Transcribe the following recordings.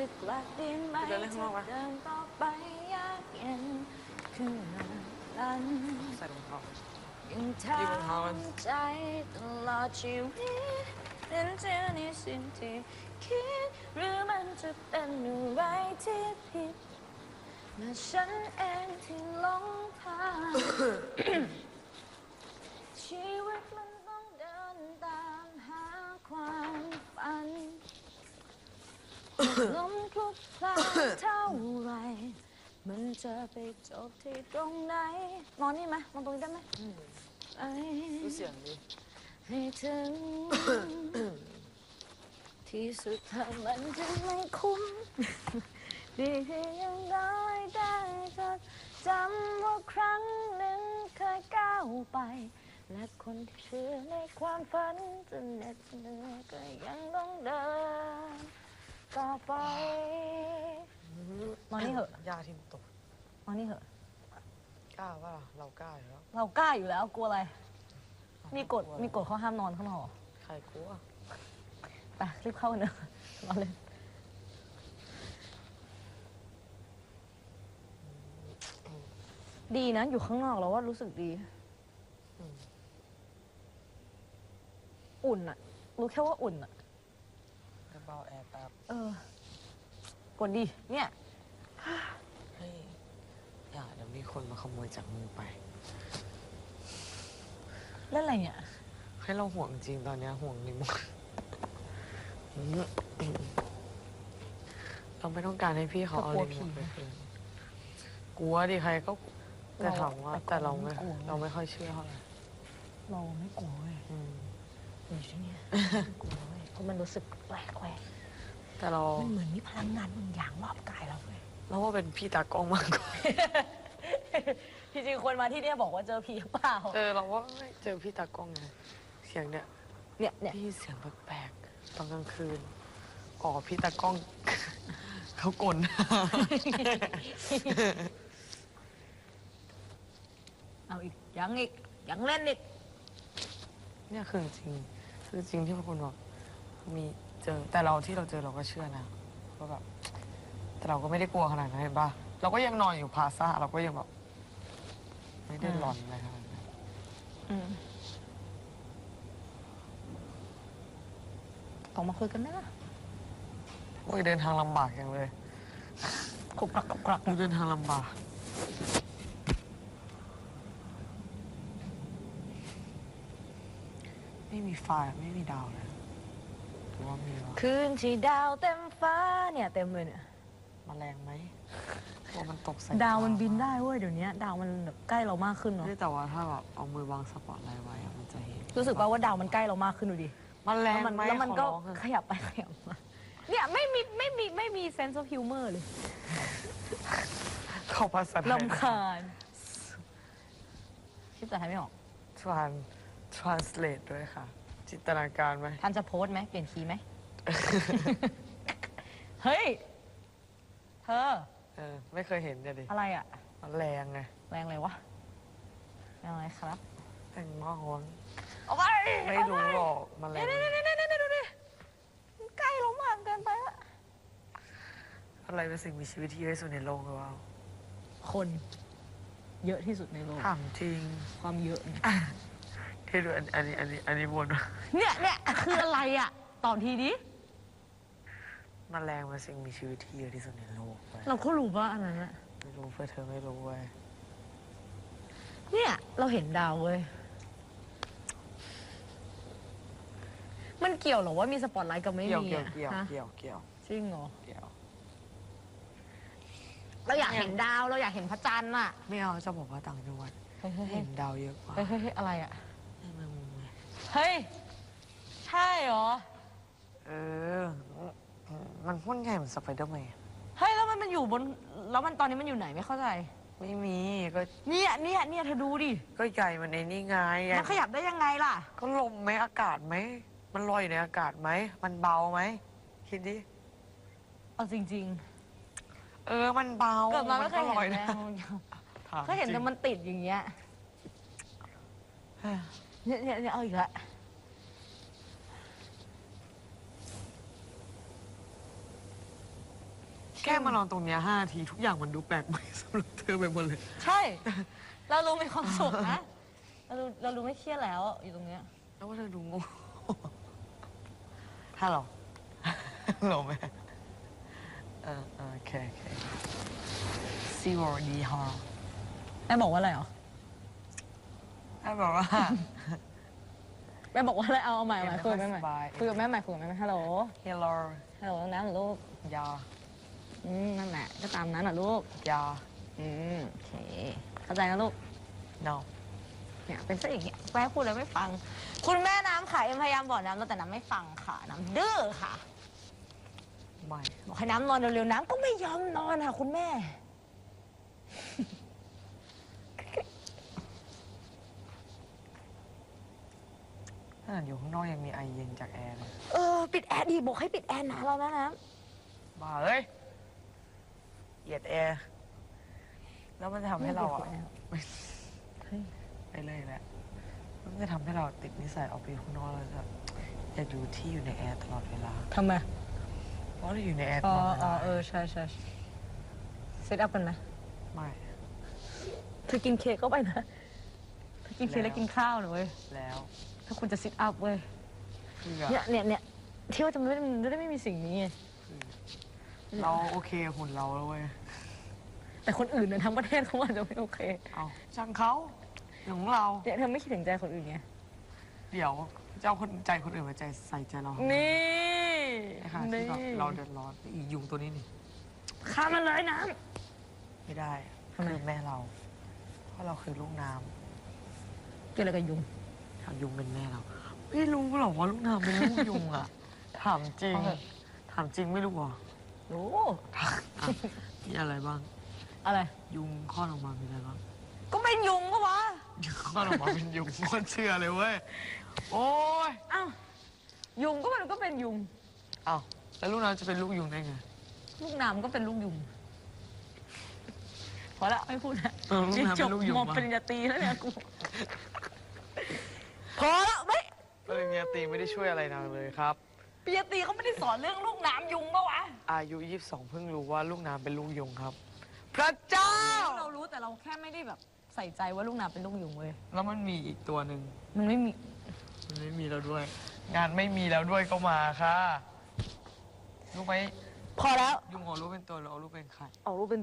สึกหลักดีไหมเดินเล่นข้างนอกปะที่เดินต่อไปยากเย็นขนาดนั้นใส่รองเท้า ยังทยืมรองเท้ามันำใจตลอดชีวิตเป็นเจ้าในสิ่งที่คิด หรือมันจะเป็นอะไรที่ผิดและฉันเองที่หลงทาง ชี ลมคลุกคลานเท่าไรมันจะไปจบที่ตรงไหนนอนนี่ไหมนอนตรงนี้ได้ไหมไปดูเสียงดิให้ถึง ที่สุดถ้ามันจะไม่คุ้ม ดีที่ยังได้ได้จดจำว่าครั้งหนึ่งเคยก้าวไป และคนที่เชื่อในความฝันจะเหน็ดเหนื่อยก็ยังต้องเดิน ต่อไปนอนนี่เหอะยาที่มันตกนอนนี่เหอะ กล้าว่าเรากล้าอยู่แล้ว เรากล้าอยู่แล้วกลัวอะไร มีกฎมีกฎเขาห้ามนอนข้างนอกเหรอใครกลัวไปรีบเข้าเนอะนอนเลยดีนะ อยู่ข้างนอกแล้วว่ารู้สึกดีอืมอุ่นอะรู้แค่ว่าอุ่นอะจะ เบาแอร์แป๊บเออ กดดีเนี่ย เฮ้ย อย่าเดี๋ยวมีคนมาขโมยจากมือไป เล่นอะไรเนี่ย ให้เราห่วงจริงตอนเนี้ยห่วงนิมนต์เราไม่ต้องการให้พี่เขาเอาเรากลัวลิมนต์ผีไปคืนกลัวดิใครก็แต่เราถามว่า แต่ก่อนแต่เราไม่ไม่กลัวเราไม่ค่อยเชื่อเท่าไหร่เราไม่กลัวเว้ยอืมอยู่ที่เนี่ยไม่กลัวเว้ยเพ ราะมันรู้สึกแปลกแหวกแต่เรามันเหมือนมีพลังงานบางอย่างรอบกายเราเว้ยเราว่าเป็นพี่ตากล้องมากกว่าที่จริงคนมาที่เนี่ยบอกว่าเจอผีหรือเปล่า เออเราว่าไม่เจอพี่ตากล้องไงเสียงเนี่ยเนี่ยเนี่ยพี่เสียงแปลกๆตอนกลางคืนอ๋อพี่ตากล้อง เขากลนเอาอีกยังอีกยังเล่นอีกเนี่ยคือจริงคือจริงที่พวกคุณบอก มีเจอแต่เราที่เราเจอเราก็เชื่อนะว่าแบบแต่เราก็ไม่ได้กลัวขนาดนั้นเห็นปะเราก็ยังนอนอยู่พลาซ่าเราก็ยังแบบไม่ได้หลอนอะไรขนาดนั้นอืมออกมาคุยกันไหมล่ะโอ้ยเดินทางลำบากอย่างเลยกรุบกรักกรุบกรักเดินทางลำบากไม่มีไฟไม่มีดาวเลยหรือ ว่ามีวะคืนที่ดาวเต็มฟ้าเนี่ยเต็มเลยเนี่ยมแมลงไหมกลัวมันตกใส่ดาวมันฟ้บินได้เว้ยเดี๋ยวนี้ดาวมันแบบใกล้เรามากขึ้นเนาะเฮ้ยแต่ว่าถ้าแบบเอามือวางสปอตไลท์ไว้อะมันจะเห็นรู้สึกป่าว่าดาวมันใกล้เรามากขึ้นดูดิ มันแรแล้วงมันไหมแล้วมันก็ขอร้องอะขยับไปขยับมา เนี่ยไม่มีไม่มีไม่มี sense of humor เลยเข้าภาษาไทยลำคาญคิดแต่ไทยไม่ออก ทราน translate ด้วยค่ะ จินตนาการไหมทันจะโพสต์ไหมเปลี่ยนคีย์ไหม เฮ้ย เธอ เออ ไม่เคยเห็นเลยดิอะไรอะมันแรงไง แรงเลยวะแรงอะไรครับแต่งมากวะเอาไปไม่รู้หรอกมันแรเนี่ยงเนี่ยเนี่ยเนี่ยเนี่ยดูดิมันใกล้เรามากเกินไปละอะไรเป็นสิ่งมีชีวิตที่เยอะที่สุดในโลกหรือเปล่าคน เยอะที่สุดในโลก ถามจริง ความเยอะเนี่ย ที่ดูอันอันนี้อันนี้อันนี้วนเนี่ยเนี่ยคืออะไรอะตอบทีดิมันแรงเป็นสิ่งมีชีวิตที่เยอะที่สุดในโลกเว้ยเราก็รู้ว่าอันนั้นอะไม่รู้เพื่อเธอไม่รู้เว้ยเนี่ยเราเห็นดาวเว้ยมันเกี่ยวเหรอว่ามีสปอตไลท์กับไม่เกี่ยวมีเกี่ยวอะเกี่ยวฮะเกี่ยวเกี่ยวจริงเหรอเกี่ยว เราอยากเห็นดาวเราอยากเห็นพระจันทร์อะไม่เอาจะบอกว่าต่างจังหวัดเฮ้ยเฮ้ยเฮ้เห็ยนดาวเยอะกว่าเฮ้ยเฮ้ยเฮ้ยอะไรอะให้มันมุมไง เฮ้ย ใช่เหรอ เออ มันพ่นใหญ่เหมือนสไปเดอร์แมนเฮ้ย แล้วมันมันอยู่บน แล้วมันตอนนี้มันอยู่ไหนไม่เข้าใจ ไม่มีก็เนี่ยเนี่ยเนี่ยเธอดูดิ ก็ใหญ่มันในนี่ไงมันขยับได้ยังไงล่ะ ก็ลมไหมอากาศไหม มันลอยอยู่ในอากาศไหม มันเบาไหม คิดดิ เอาจริง เออ มันเบาๆ เกิดมาไม่เคยนก็ลอยเห็นนะนะถามเคยเห็นแต่มันติดอย่างเงี้ย เนี่ยเนี่ยเนี่ยเอาอีกละแค่มานอนตรงเนี้ยห้านาทีทุกอย่างมันดูแปลกใหม่สำหรับเธอไปหมดเลย ใช่ เรารู้มีความสุขนะ เรารู้เรารู้ไม่เครียดแล้วอยู่ตรงเนี้ย แล้วว่าเธอดูโง่ฮัลโหลฮัลโหลแม่เออเออโอเคโอเคซีวอร์ดีฮอแม่บอกว่าอะไรเหรอ แม่บอกว่า แม่บอกว่าอะไรเอาเอาใหม่เอาใหม่ไม่คุค่ยอยกับแม่ใหม่สบายคุยกับแม่ใหม่คุยกับแม่ใหม่ฮัลโหล hello ฮัลโหลน้ำเหรอลูกยาอืมนั่นแหละก็ตามนั้นเหรอลูกยาอืมโอเคเข้าใจนะลูก no เนี่ยเป็นซะอย่างเงี้ยแม่พูดแล้วไม่ฟัง คุณแม่น้ำค่ะเอ็มพยายามบอกน้ำแล้วแต่น้ำไม่ฟังค่ะ น้ำดื้อค่ะไม่บอกให้น้ำนอนเร็วๆน้ำก็ไม่ยอมนอนค่ะ คุณแม่ นาดอยู่ข้างนอกยังมีไอเย็นจากแอร์เลยเออ ปิดแอร์ดีบอกให้ปิดแอร์นานแล้วนะน้บ้าเอ้ยเหยียดแอร์แล้วมันจะำทำให้เราอะเฮ้ยไปเลยแหละมันจะทำให้เราติดนิสัยออกไปข้างนอกแล้วจะอยากอยู่ที่อยู่ในแอร์ตลอดเวลา ทำไม เพราะเราอยู่ในแอร์ตอ๋อลอดเวอ๋อลาเออ ใช่ใช่เซตอัพกันไหมไม่ เธอกินเค้กเข้าไปนะ เธอกินเค้กแล้แล้ววกินข้าวนะเว้ยแล้ว ถ้าคุณจะซิทอัพเว้ยเพื่อเนี่ยเนี่ยเนี่ยที่ว่าจะไม่ได้จะได้ไม่มีสิ่งนี้ไงเราโอเคกับหุ่นเราแล้วเว้ย แต่คนอื่นเนี่ยทั้งประเทศเขาอาจจะไม่โอเค เอาช่างเขาอย่างของเรา เนี่ยเธอไม่คิดถึงใจคนอื่นไง เดี๋ยวจะเอาคนใจคนอื่นมาใจใส่ใจเรานี่นะคะที่แบบเราเดือดร้อนอียุงตัวนี้นี่ ข้ามมันเลยน้ ไม่ได้ ทำไมคือแม่เรา เพราะเราคือลูกน้ำเกี่ยวอะไรกับยุงำ ถามยุงเป็นแม่เรา ไม่รู้หรอกว่าลูกน้ำเป็นลูกยุงอะถามจริงเอาเถอะถามจริงไม่รู้เหรอโอ้อะมีอะไรบ้าง อะไร ยุงคลอดออกมามีอะไรบ้างก็เป็นยุงก็วะยุงคลอดออกมาเป็นยุงโคตรเชื่อเลยเว้ย โอ้ยอ้าวยุงก็มันก็เป็นยุง เอ้าแล้วลูกน้ำจะเป็นลูกยุงได้ไง ลูกน้ำก็เป็นลูกยุงพอละไม่พูดละเออลูกน้ำจเป็บนลูกยุงมปะ ปริญญาตรีแล้วเนี่ยกู พอละไม่ปริญญาตรีไม่ได้ช่วยอะไรนางเลยครับปริญญาตรีเขาไม่ได้สอนเรื่องลูกน้ำยุงปะวะอายุ 22 เพิ่งรู้ว่าลูกน้ำเป็นลูกยุงครับ พระเจ้า เรารู้แต่เราแค่ไม่ได้แบบใส่ใจว่าลูกน้ำเป็นลูกยุงเว้ยแล้วมันมีอีกตัวหนึ่งมันไม่มี มันไม่มีแล้วด้วย งานไม่มีแล้วด้วยก็มาค่ะ รู้ไหมพอแล้วยุงเอาลูกเป็นตัวหรือเอาลูกเป็นไข่เอารูปเป็น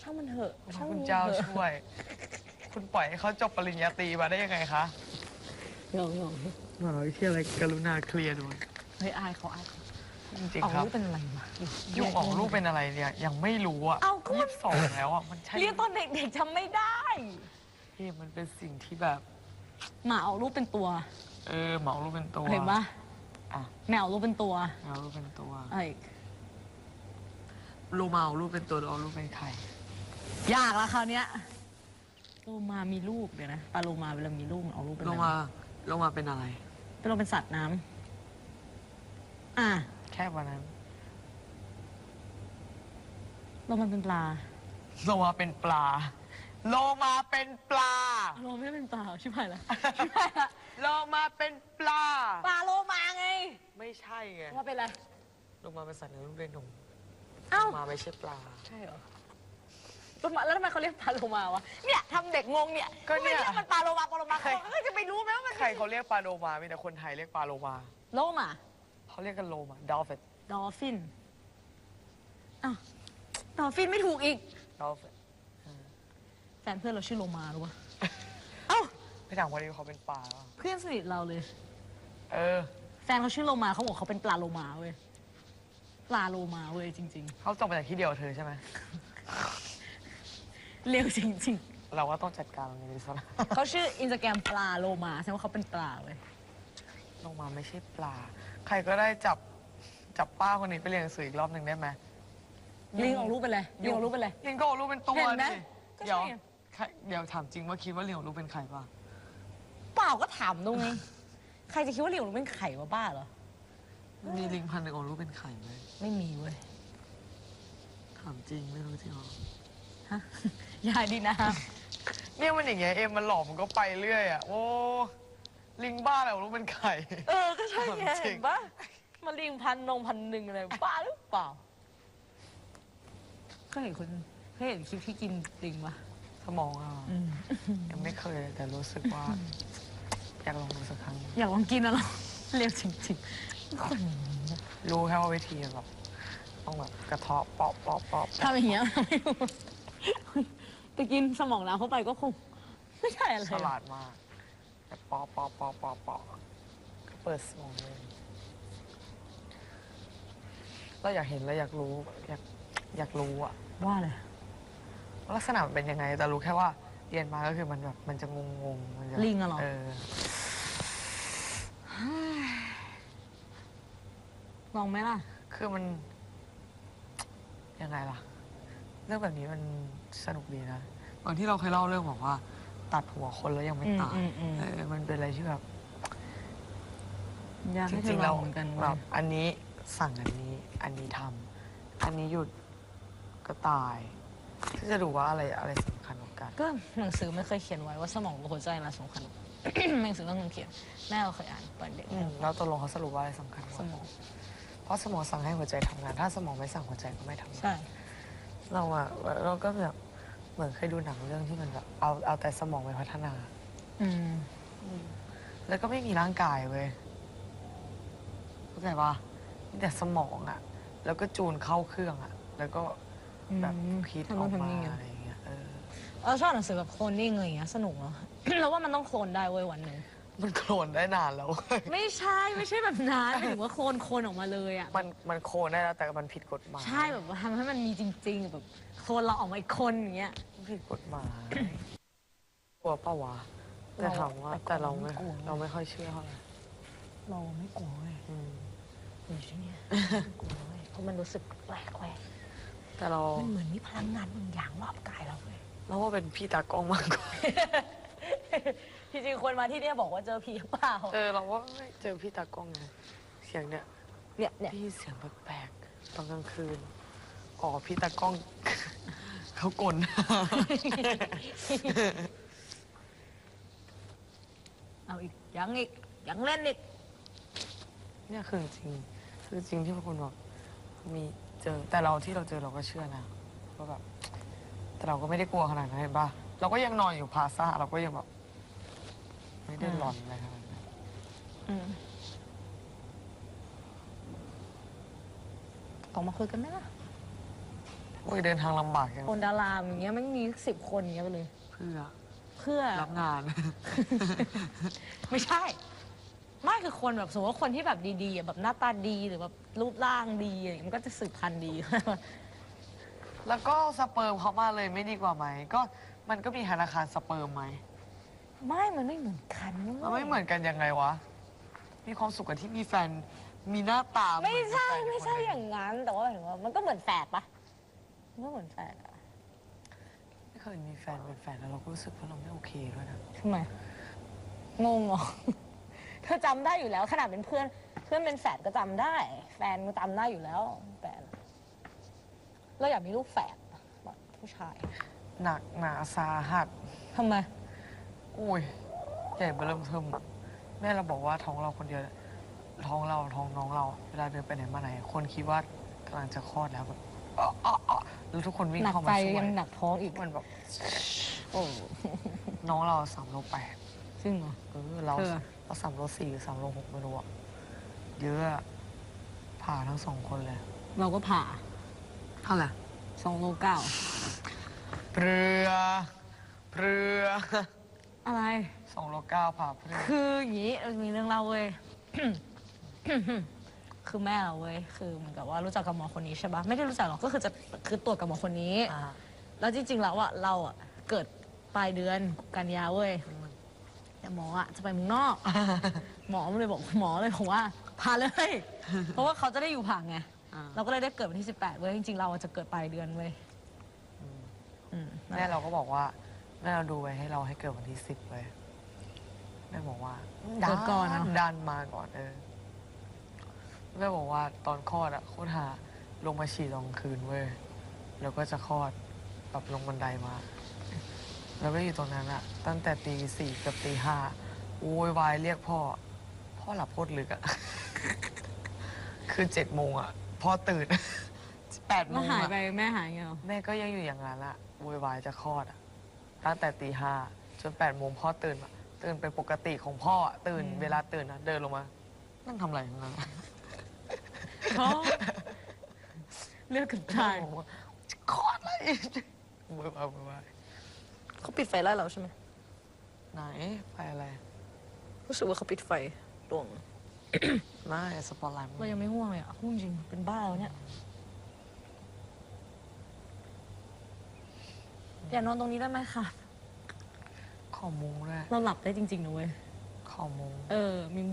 ช่างมันเถอะพระช่างคุมันณเจ้าถอะช่วย คุณปล่อยให้เขาจบปริญญาตรีมาได้ยังไงคะเดี๋ยวเดี๋ยวมหาวิทยาลัยกรุณาเคลียร์ด้วยเฮ้ยอายเขาอายเขาจริงเอาๆครับรูปเป็นอะไรมายุงออกลูกเป็นอะไรเนี่ยยังไม่รู้อะเอ้าก็มัน ยี่สิบสองแล้วอะมันใช่เรียนตอนเด็กๆจำไม่ได้ที่มันเป็นสิ่งที่แบบ หมาเอารูปเป็นตัวเออเหมาลูกเป็นตัว เห็นปะอะ แมวเอารูปเป็นตัวเอาลูกเป็นตัวอะไรอีกโลมาเอาลูกเป็นตัวหรือเอาลูกเป็นไข่ยากละคราวเนี้ย โลมามีลูกเดี๋ยวนะปลาโลมาเวลามีลูกมันเอาลูกเป็นโลอะไรมาโลมาเป็นอะไรเป็นโลเป็นสัตว์น้ำอะแค่วันนั้นโลมันเป็นปลาโลมาเป็นปลา โลมาเป็นปลา โลไม่ได้เป็นปลาชิบหายละชิบหายละโลมาเป็นปลา ปลาโลมาไงไม่ใช่ไงว่าเป็นอะไร โลมาเป็นสัตว์เลี้ยงลูกด้วยนมเอ้า โลมาไม่ใช่ปลา ใช่เหรอ โลมาแล้วทำไมเขาเรียกปลาโลมาวะเนี่ยทำเด็กงงเนี่ยก็เนี่ยไม่เรียกมันปลาโลมาปลาโลมาใครเขาก็จะไปรู้ไหมว่ามันใครเขาเรียกปลาโลมามีแต่คนไทยเรียกปลาโลมาโลมาเขาเรียกกันโลมาดอลฟินดอลฟินอ้าวดอลฟินไม่ถูกอีก ดอลฟินแฟนเพื่อนเราชื่อโลมารู้ปะเอ้าไปถามว่านี่เขาเป็นปลาหรือเปล่าเพื่อนสนิทเราเลย เออ แฟนเขาชื่อโลมาเขาบอกเขาเป็นปลาโลมาเว้ยปลาโลมาเว้ยจริงเขาจบมาจากที่เดียวกับเธอใช่ไหมๆ เร็วจริงเราว่าต้องจัดการตรงนี้ดิซะๆ เขาชื่ออินสตาแกรมปลาโลมาแสดงว่าเขาเป็นปลาเว้ยโลมาไม่ใช่ปลา ใครก็ได้จับจับป้าคนนี้ไปเรียนหนังสืออีกรอบหนึ่งได้ไหม ลิงออกรูปเป็นอะไรลิงออกรูปเป็นอะไรลิงก็เอาลูกเป็นตัวเห็นไหมดิก็เดี๋ยวใช่ไง ใครเดี๋ยวถามจริงว่าคิดว่าลิงของลูกเป็นใครป่ะเปล่าก็ถามตรงนี้ใครจะคิดว่าลิงออกรูปเป็นไข่วะบ้าเหรอ มีลิงพันธุ์หนึ่งของลูกเป็นไข่ไหมไม่มีเว้ยถามจริงไม่รู้จริงหรอ ฮะอย่าดีนะเนี่ยมันอย่างเงี้ยเอ็มมันหลอกมันก็ไปเรื่อยอะโอ้ลิงบ้าอะไรของลูกเป็นไข่ เออ ก็ใช่ไงจริงเห็นปะมาลิงพันนงพันหนึ่งอะไรบ้าหรือเปล่าเคยเห็นคนเคยเห็นคลิปที่กินลิงปะสมองอะยังไม่เคยเลยแต่รู้สึกว่าอยากลองดูสักครั้ง อยากลองกินอะเหรอเรียกจริงๆคนอย่างนี้นะรู้แค่ว่าวิธีแบบต้องแบบกระเทาะเปาะเปาะเปาะทำอย่างเงี้ยไม่รู้ แต่กินสมองน้ำเข้าไปก็คง ไม่ใช่อะไรฉลาดมากแบบเปาะเปาะเปาะเปาะเปาะก็เปิดสมองเลยเราอยากเห็นแล้วอยากรู้อยากอยากรู้อะว่าเลยลักษณะมันเป็นยังไง แต่รู้แค่ว่าเรียนมาก็คือมันแบบมันจะงงงๆมันจะลิงอะเหรอเออลองไหมล่ะ คือมันยังไงล่ะ เรื่องแบบนี้มันสนุกดีนะบางที่เราเคยเล่าเรื่องบอกว่า ตัดหัวคนแล้วยังไม่ตายอืมอืมอืม เออมันเป็นอะไรที่แบบ อยากจให้เธริองๆลเราองเหมือนกันแบว่าบอันนี้สั่งอันนี้ อันนี้ทำอันนี้หยุดก็ตายที่จะดูว่าอะไรอะไรสำคัญกว่ากัน ก็หนังสือไม่เคยเขียนไว้ว่าสมองกับหัวใจอะไรสำคัญ หนังสือต้องเขียนแม่เราเคยอ่านตอนเด็ก อืมแล้วตกลงเขาสรุปว่าอะไรสำคัญกสว่ามอง เพราะสมองสั่งให้หัวใจทำงาน ถ้าสมองไม่สั่งหัวใจก็ไม่ทำงานใช่ เราอะเราก็แบบเหมือนเคยดูหนังเรื่องที่มันแบบเอาเอาแต่สมองไปพัฒนา อืม แล้วก็ไม่มีร่างกายเว้ยเข้าใจปะมีแต่สมองอะแล้วก็จูนเข้าเครื่องอะแล้วก็แบบอืมคิดทำอนู่อกนทำมานี่ไง อะไรอย่างเงี้ยเออเออชอบหนังสือแบบโคลนนิ่งอะไรอย่างเงี้ยสนุกเนาะแล้วว่ามันต้องโคลนได้เว้ยวันหนึ่ง มันโคลนได้นานแล้วเว้ยไม่ใช่ไม่ใช่แบบนั้นหมายถึงว่าโคลนโคลนออกมาเลยอะ มันมันโคลนได้แล้วแต่มันผิดกฎหมายใช่แบบว่าทำให้มันมีจริง ๆ แบบโคลนเราออกมาอีกคนอย่างเงี้ยมันผิดกฎหมายกลัวเปะวะแต่เราถามว่าแต่แต่เราก่อนไม่ไม่กลัว เราไม่ค่อยเชื่อเท่าไหร่เราไม่กลัวเว้ยอืมอยู่ที่เนี่ยไม่กลัวเว้ยเพราะมันรู้สึกแปลกเว้ยแต่เรามันเหมือนมีพลังงานบางอย่างรอบกายเราเว้ยเราว่าเป็นพี่ตากล้องมากกว่า จริงๆคนมาที่เนี่ยบอกว่าเจอผีหรือเปล่า เออเราว่าไม่เจอพี่ตากล้องไงเสียงเนี่ยเนี่ยเนี่ยพี่เสียงแปลกๆตอนกลางคืนอ๋อพี่ตากล้อง เขากลน เอาอีกยังอีกยังเล่นอีกเนี่ยคือจริงคือจริงที่พวกคุณบอกมีเจอแต่เราที่เราเจอเราก็เชื่อนะว่าแบบแต่เราก็ไม่ได้กลัวขนาดนั้นเห็นปะเราก็ยังนอนอยู่พลาซ่าเราก็ยังแบบ ไม่ได้หลอนอะไรขนาดนั้นอืมออกมาคุยกันไหมล่ะโอ้ยเดินทางลำบากจังคนดาราอย่างเงี้ยไม่มีสิบคนอย่างเงี้ยไปเลย เพื่อเพื่อ รับงาน ไม่ใช่ ไม่คือคนแบบสมมติว่าคนที่แบบดีๆอะแบบหน้าตาดีหรือแบบรูปร่างดีอะไรอย่างเงี้ยมันก็จะสืบพันธุ์ดี แล้วก็สเปิร์มเขามาเลยไม่ดีกว่าไหม ก็มันก็มีธนาคารสเปิร์มไหม ไม่มันไม่เหมือนกันว้ยมันไม่เหมือนกันยังไงวะ มีความสุขกับที่มีแฟน มีหน้าตาไม่ใช่เหอนกับแฟนไม่ใช่คนหนึ่อย่างนั้น แต่ว่าหมายถึงว่ามันก็เหมือนแฝดปะมันก็เหมือนแฝดอะไม่เคยมีแฟนเป็นแฟนแล้วเราก็รู้สึกว่าเราไม่โอเคด้วยนะ ทำไมงงเหรอ เธอจำได้อยู่แล้ว ขนาดเป็นเพื่อน เพื่อนเป็นแฝดก็จำได้ แฟนก็จำได้อยู่แล้วแฟนเราอยากมีลูกแฝดแบบผู้ชายหนักหนาสาหัสทำไม อุ้ยใหญ่เบอเริ่มเทิมอะแม่เราบอกว่าท้องเราคนเดียวท้องเราท้องน้องเรา เวลาเดินไปไหนมาไหน คนคิดว่ากำลังจะคลอดแล้วแบบอ๊ะอ๊ะอ๊ะแล้วทุกคนวิ่งหนักเข้าใจมาช่วยยังหนักท้องอีกมันแบบโอ้น้องเราสามโลแปดซึ่งเหรอ เออเราเธอเราสามโลสี่หรือสามโลหกไม่รู้อะเยอะอะผ่าทั้งสองคนเลยเราก็ผ่าเท่าไหร่สองโลเก้าเปลือเปลือ อะไร สองโลเก้าผ่าเปลือคืออย่างนี้มันมีเรื่องเล่าเว้ย คือแม่เราเว้ย คือเหมือนกับว่ารู้จักกับหมอคนนี้ใช่ปะไม่ได้รู้จักหรอก ก็คือจะคือตรวจกับหมอคนนี้ อ่าแล้วจริงๆแล้วอะเราอะเกิดปลายเดือนกันยาเว้ยแต่หมออะจะไปเมืองนอก หมอเลยบอกหมอเลยบอกว่าพาเลย เพราะว่าเขาจะได้อยู่ผังไง อ่าเราก็เลยได้เกิดวันที่ 18เว้ย จริงๆ เราอะจะเกิดปลายเดือนเว้ยอืมนั่นแม่แหละเราก็บอกว่า แม่เราดูไว้ให้เราให้เกิดวันที่สิบเลยแม่บอกว่าเกิดก่อนเนอะดันมาก่อนเออแม่บอกว่าตอนคลอดอะโคตรหาลงมาฉี่ตอนกลางคืนเว้ยแล้วก็จะคลอดแบบลงบันไดมา แล้วก็อยู่ตรงนั้นอะตั้งแต่ตีสี่กับตีห้าโวยวายเรียกพ่อ พ่อหลับโคตรลึกอะคือเจ็ดโมงอะพ่อตื่นแปดโมแล้วงหายอะไปแม่หายเงี้ยเหรอแม่ก็ยังอยู่อย่างนั้นอะโวยวายจะคลอดอะ ตั้งแต่ตีห้าจนแปดโมงพ่อตื่นมาตื่นเป็นปกติของพ่ออะตื่นเวลาตื่นนะเดินลงมา นั่งทำอะไรของนั้นอะเพราะเลือกกับชายบอกว่าจะคลอดเลยโวยวายโวยวายเขาปิดไฟไล่เราใช่ไหมไหนไฟอะไรรู้สึกว่าเขาปิดไฟดวง ไม่สปอตไลท์เรายังไม่ห่วงเลยอะห่วงจริงเป็นบ้าแล้วเนี่ย อย่านอนตรงนี้ได้ไหมคะขอมุ้งด้วยเราหลับได้จริงๆนะเว้ยขอมุ้ง เออมี